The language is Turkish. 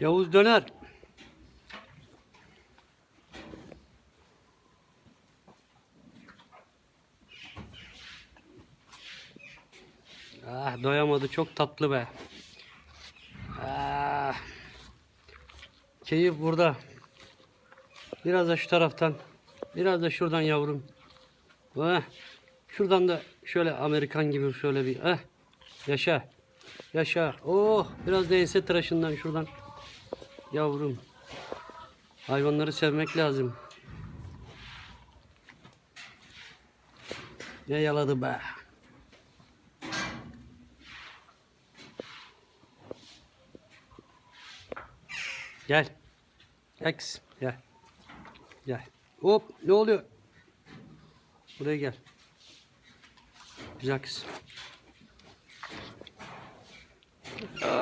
Yavuz döner. Ah doyamadı çok tatlı be. Ah. Keyif burada. Biraz da şu taraftan. Biraz da şuradan yavrum. Ah. Şuradan da şöyle Amerikan gibi şöyle bir. Ah. Yaşa. Yaşa. Oh biraz da ense tıraşından şuradan. Yavrum. Hayvanları sevmek lazım. Ne yaladı be. Gel. Gel kızım. Gel. Gel. Hop ne oluyor? Buraya gel. Güzel kızım. Aa,